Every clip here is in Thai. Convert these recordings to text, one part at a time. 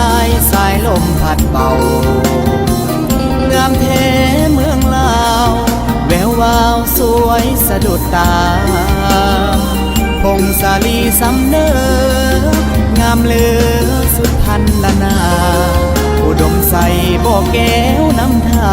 ายสายลมพัดเบางามเทเมืองลาว แวววาวสวยสะดุดตา พงสาลีสำเนองามเหลือสุดพันละนา อุดมใสบ่อแก้วน้ำทา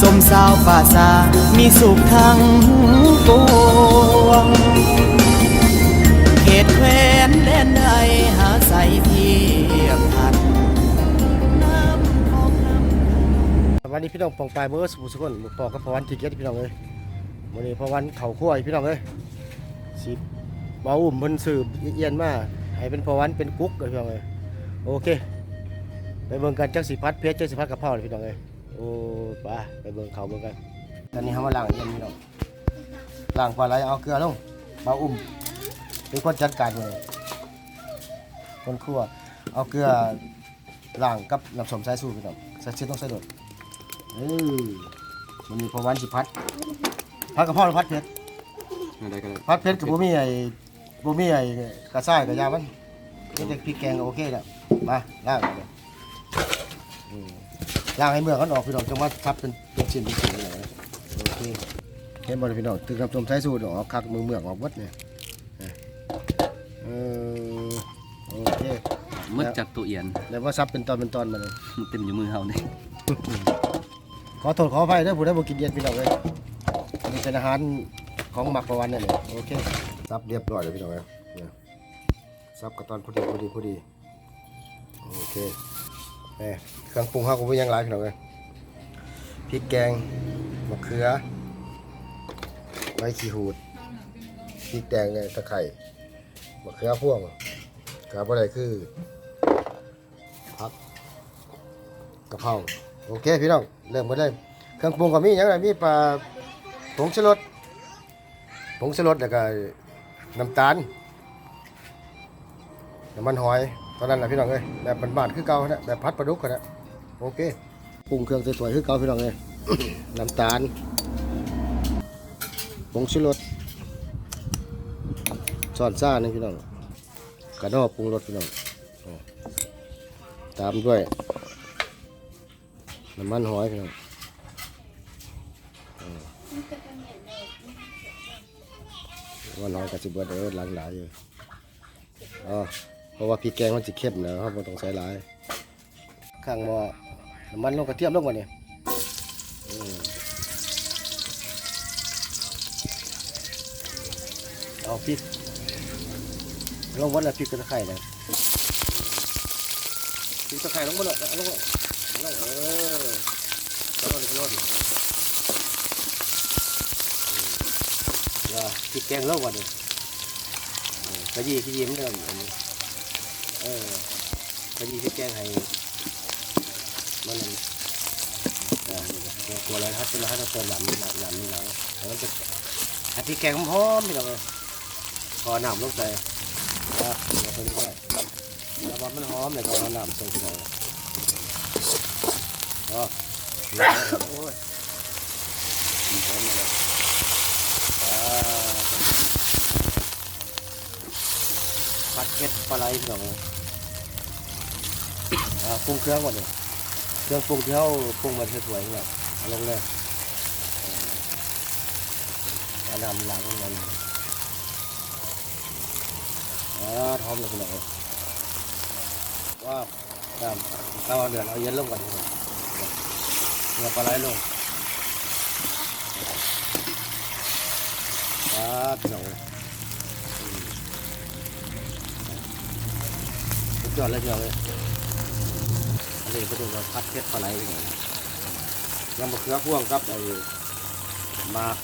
สมสาวป่าซามีสุขทั้งปวงเขตแคว วันนี้พี่น้องปองปลายเบอร์สุสกลหมู่ปอกับพอวันที่เกียรติพี่น้องเลยวันนี้พอวันเข่าขั้วอีกพี่น้องเลยสิบาอุ่มเพิ่นสืบเอียนมาให้เป็นพอวันเป็นกุ๊กพี่น้องเลยโอเค ไปเบิ่งกันจักสิพัดเพชรจักสิพัดกระเพราเลยพี่น้องเลยโอ้ไปไปเบิ่งเขาเบิ่งกัน ตอนนี้เขามาล้างเอียนพี่น้องล้างปลาไหลเอาเกลือลงบาอุ่มเป็นคนจัดการเลยคนคั่วเอาเกลือล้างกับน้ำส้มสายสูตรพี่น้องใส่เชืต้องใส่โดด เออมันมีประวันสิพัดพัดกับพ่อหรือพัดเพชรอะไรกันเลยพัดเพชรกับบ่มีไอ้บ่มีไอ้กระซ้ายกระยามันนี่จะพริกแกงก็โอเคแล้วมาล้างเลยอืมล้างให้เมื่อกมันออกพี่น้องจังว่าทับเป็นเป็นชิ้นเป็นชิ้นเลยนะโอเคเห็นบ่ล่ะพี่น้องตึกกับต้มไทยสูตรออกคักมือเมือกออกหมดเนี่ยเออโอเค มืดจากตัวเอียนแล้วว่าซับเป็นตอนเป็นตอนมาเลย มันเต็มอยู่มือเฮานี่ ขอโทษขออภัยด้ผู้ใดบ่กินเย็นพี่น้องเลยอันนี้เป็นอาหารของหมักประวันนั่นเองโอเคซับเรียบร้อยเลยพี่น้องเลยเนี่ยซับกระตอนพอดีพอดีพอดีโอเคแหมเครื่องปรุงเฮาวก็บ่ยังหลายพี่น้องเลยพริกแกงมะเขือใบขี้หูดพริกแดงเนี่ยตะไคร่มะเขือพ่วงกับอะไรคือผักกะเพรา โอเคพี่น้องเริ่มมาเลยเครื่องปรุงก็มีอย่างไรมีปลาผงชูรสผงชูรสแล้วก็น้ำตาลน้ำมันหอยตอนนั้นแหละพี่น้องเอ้ยแบบบานๆคือเก่านะแบบพัดปลาดุกกันนะโอเคปรุงเครื่องสวยๆคือเก่าพี่น้องเอ้ยน้ำตาลผงชูรสช้อนซ่าหนึงพี่น้องกระดอกปรุงรสพี่น้องตามด้วย น้ำมันหอยพี่น้องอืมน้อยกับสิบเบิดเด้อหลางหลายอยู่อ๋อเพราะว่าพริกแกงมันจะเข้มนะครับมันต้องใส่หลาย ข้างหม้อน้ำมันลงกระเทียมลงมาเนี่ยเอาพริกลงวัดละพริกกระไข่นะพริกตะไคร้ลงมาเลยลงมา นั่นเออขอโทษขอโทษว่าพี่แกงเล่าวันนี้กะยี่พี่ยิ้มกันอันนี้เออกะยี่พี่แกงให้มันนี่ตัวอะไรครับตัวอะไรครับเราเติมหลำหลำหลำหลำแล้วมันจะให้พี่แกงหอมๆพี่น้องเลยพอน้ำลงไปอะเราไปด้วยแล้วว่ามันหอมเลยก็เอาน้ำใส่พี่น้องอ๋อโอ้ยมีพร้อมมาเลยอ่าผัดเผ็ดป ลาไหลพี่น้องอ่าปรุงเครื่องก่อนเลยเครื่องปรุงที่เขาปรุงมาสวยๆเนี่ยเอาลงเลยเอาน้ำล้างลงไปเลยอ่าทอมเลยพี่น้องว้าวน้ำเราเอาเดือดเอาเย็นลงก่อนพี่น้อง เงาปลาไหลลงปลาพี่น้องอืมสุดยอดเลยพี่น้อเลยอันนี้ก็ดูว่าพัดเพชรปลาไหลพี่น้องยังมะเขือพ่วงกับไอ้มาก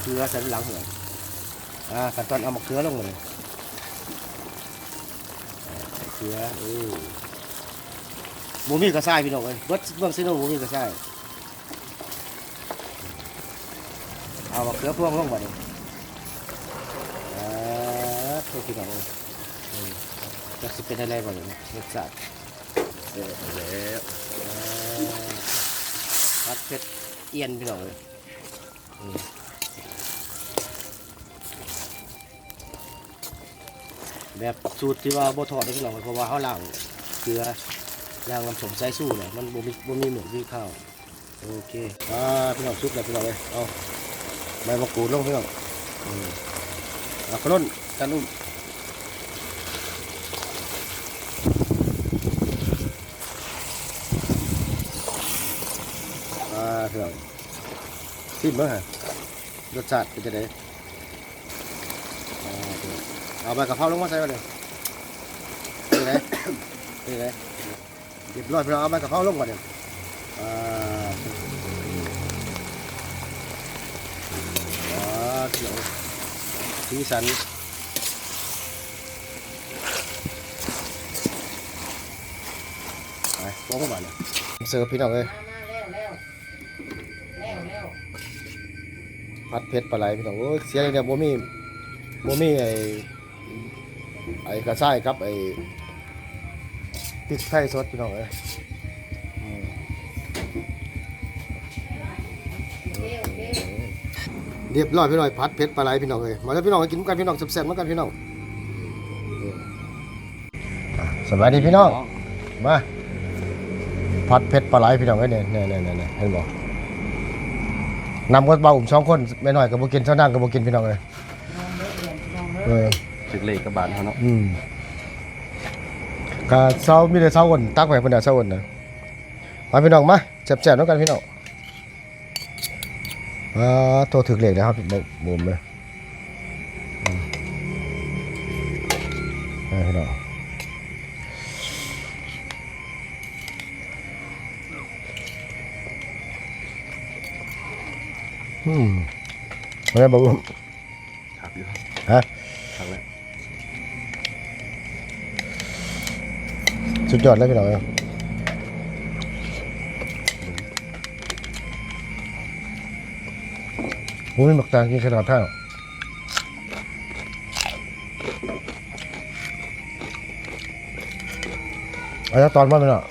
เขือใสันหลังเหรอนอ่าขั้นตอนเอามะเขือลงเลยอ่าใส่เขือเออ หมูมีกระซ่ายพี่น้องเอ้ยเบิดเบิ่งซิโนหมูมีกระซ่ายเอามาเกลือพวงลงมาดิอ่าโทษพี่น้องเอ้ยอืมจะสิเป็นอะไรบ้างเนี่ยรสชาติเสร็จแล้วอ่าผัดเผ็ดเอียนพี่น้องเอ้ยอืมแบบสูตรที่ว่าบ่ทอดได้พี่น้องเพราะว่าเขาล้างเกลือ ล้างน้ำสมสายสู้เนี่ยมันบ่มีบ่มีเหมูมีข้าวโอเคอ่าพี่น้องซุปแล้วพี่น้องเลยเอาใบมะกรูดลงพี่น้องอืมแล้วก็ล้นกันลุ่มอ่าพี่น้องชิมเบ้างฮะรสชาติเป็นจะไดอ่าพี่น้องเอาใบกะเพราลงมาใส่มาเลยนี่ไหนนี่ไหน เรียบร้อยพี่น้องเอาใบกะเพราลงมาเลยอ่าอ่าพี่น้องสีสันไปลงมาเลยเสิร์ฟพี่น้องเลยผัดเผ็ดปลาไหลพี่น้องโอ้เสียเลยเนี่ยบ่มีบ่มีไอ้ไอ้กระซ้ายครับไอ้ พริกไทยสดพี่น้องเอ้ยอืมเรียบร้อยพี่น้องผัดเผ็ดปลาไหลพี่น้องเอ้ยมาแล้วพี่น้องมากินกันพี่น้องแซ่บๆเหมือนกันพี่น้องอะสวัสดีพี่น้องมาผัดเผ็ดปลาไหลพี่น้องเอ้ยเนี่ยเนี่ยเนี่ยเนี่ยเห็นบ่นำก็เบาผมสองคนไม่น้อยกับบุกินเท่านั่งกับบุกินพี่น้องเลยเออถึกเลขกับบานเขาเนาะอืม กะเช้ามีแต่เช้าคนตักไปคนเดียวเช้าคนนะมาพี่น้องมาแซ่บๆน้องกันพี่น้องอ่าโทรถึกเหล็กนะครับบ่บ่มเลยอืมอ่าพี่น้องอืมอะไรบ่บ่มถักอยู่ฮะถักแล้ว สุดยอดเลยพี่น้องโอ้ยหมักตางกินขนาดเท่าเอาละตอนมาเป็นอะ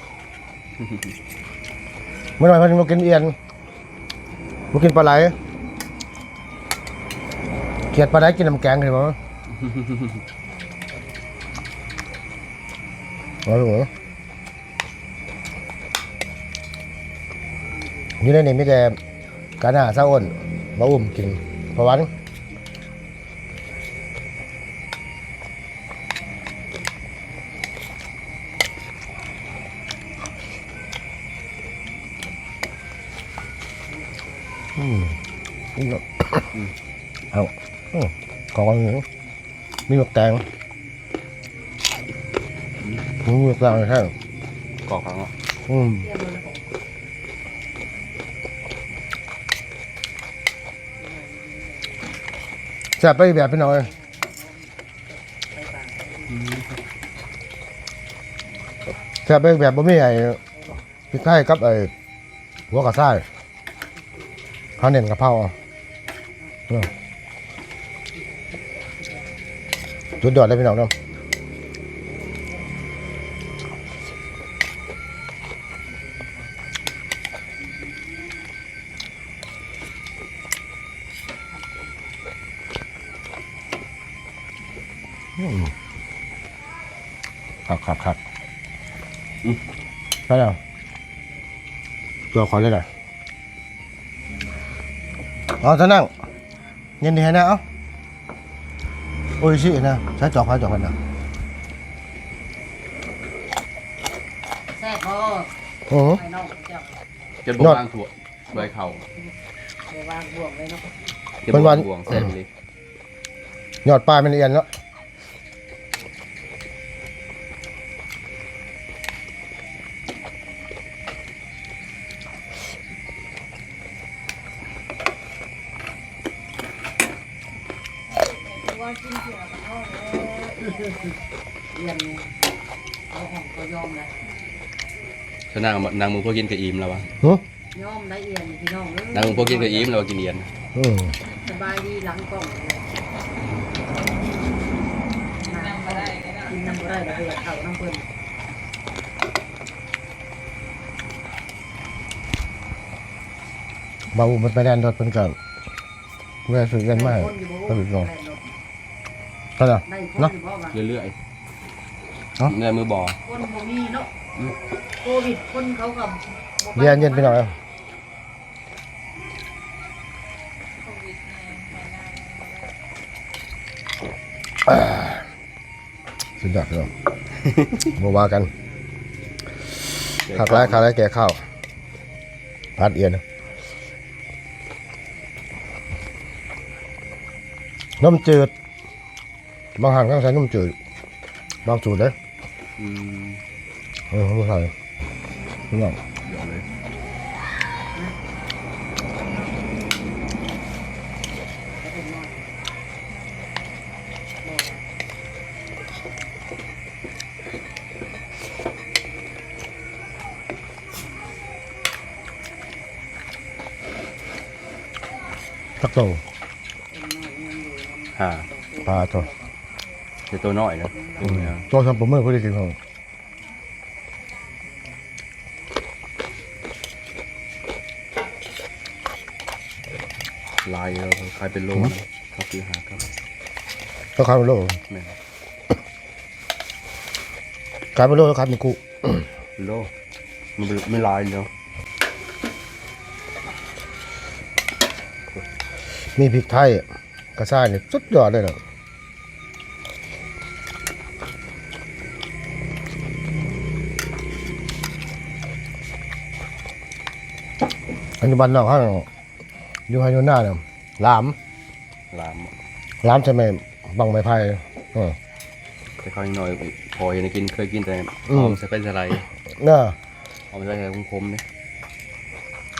เมื่อไหร่พันมากินเอียนมากินปลาไหลเกลียดปลาไหลกินน้ำแกงเลยมั้ง อาลูกเหรอยู่ในนี้มีแต่การหาเศร้าอ้นมาอุ้มกินเพราะวันอืมนี่ก็เอาอืมของอะไรมีหมกแตง มีหมกแตงใช่กอกเขาเนาะอืมแซ่บไปอีกแบบพี่น้อยแซ่บไปอีกแบบบ่มีไอ้พริกไทยกับไอ้หัวกระซ้ายเขาเน้นกะเพราเอาอืมสุดยอดเลยพี่น้องเนาะ ครับครับครับได้แล้วตัวขอเลยหน่อยเอาท่านั่งเย็นดีนะเอาโอ้ยชินะใช้จอกใช้จอกกันนะแซ่บบ่อือไอ้น้องเจ้าจะบวางถั่วใบเข่าเดี๋ยววางบวกเลยเนาะจะบวงบวงแซ่บเลยยอดปลายมันเอียนแล้ว เลยเรียนเนี่ยเอาของก็ยอมเลยชนางนางมึงพวกกินกับอิ่มแล้ววะหือยอมได้เอียนพี่น้องเอ้ยนางมึงพวกกินกับอิ่มแล้วว่ากินเอียนอืมสบายดีหลังกล่องเลยน้ำบ่ได้กินน้ำบ่ได้เดี๋ยวเขาน้ำเพิ่นเบามันไปแดนรถเป็นกันเวลาสุดกันมากคนอยู่บ่ ก็หลุดลงแล่นรถเท่าไหร่ได้คนเนาะเพราะว่าเรื่อยเอ้าๆเรื่อยมือบอคนบ่มีเนาะโควิดคนเขากับบ่ไปเย็นเย็นไปหน่อยอ่าสุดยอดเลยมาว่ากันขักไร้ขักไร้แก่ข้าวพัดเอียนน้ำจืด บางหันก็ใช้น้ำจืดบางสูตรเลยอืมเออไม่ใส่ไม่ต้องเดี๋ยวเลยตักโตฮ่าปลาตัว เดี๋ยวตัวน้อยนะตัวเนี้ยตัวทำปลาเมื่อพอดีกินของลายเราคล้ายเป็นโลครับคือหาครับต้องขายเป็นโลแม่นขายเป็นโลแล้วขายเป็นกุเป็นโลมันเป็นไม่ลายเนาะมีพริกไทยกระซ่ายเนี่ยสุดยอดเลยนะ อันนี้บ้านนอกข้างอยู่ไฮโนน่าเนี่ยหลามลามหลามใช่ไหมบังไม้ไผ่เออ แต่เขายังน้อยพอเห็นกินเคยกินแต่อืหม อมใส่เป็นสไลด์เน่ะหอมใส่แค่คมๆเนี่ย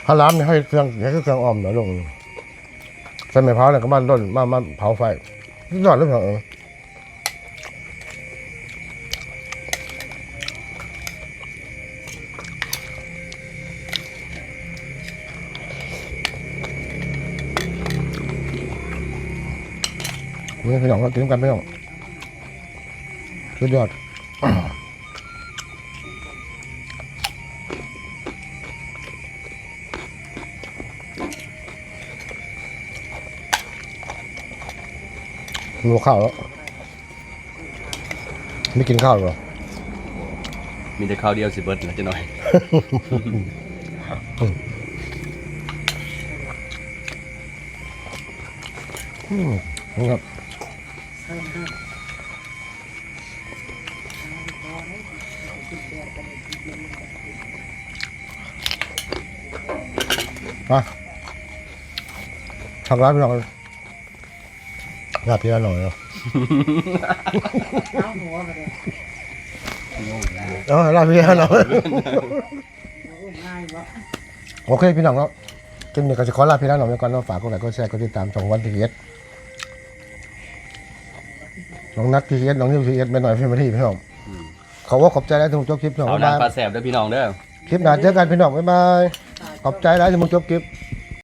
ถ้าหลามเนี่ยให้เครื่องให้เครื่องออมหน่อยลงใส่ไม้เผาเนี่ยก็บ้านต้นมามาเผาไฟสุดยอดเลยเออ นี่พี่น้องก็กินกันพี่น้องสุดยอดมีข้าวแล้วไม่กินข้าวเหรอมีแต่ข้าวเดียวสิเบิร์ดนะจะหน่อยอืมนี่ครับ มาทำร้านพี่น้องลาพี่ละหน่อยเนาะเอาหัวก็ได้เอาลาพี่ละหน่อยโอ้ง่ายบ่โอเคพี่น้องเนาะกินนี่ก็จะขอลาพี่ละหน่อยไปก่อนเนาะฝากกดไลค์กดแชร์กดติดตามช่องวันทีเอส น้องนัดทีเอสน้องนิวทีเอสไปหน่อยพี่มาที่พี่น้องขอว่าขอบใจแล้วที่มึงจบคลิปพี่น้องเอาบ๊ายดังบายปลาแสบด้วยพี่น้องเด้อ คลิปหน้าเจอกันพี่น้องบ๊ายบายขอบใจแล้วที่มึงจบคลิปส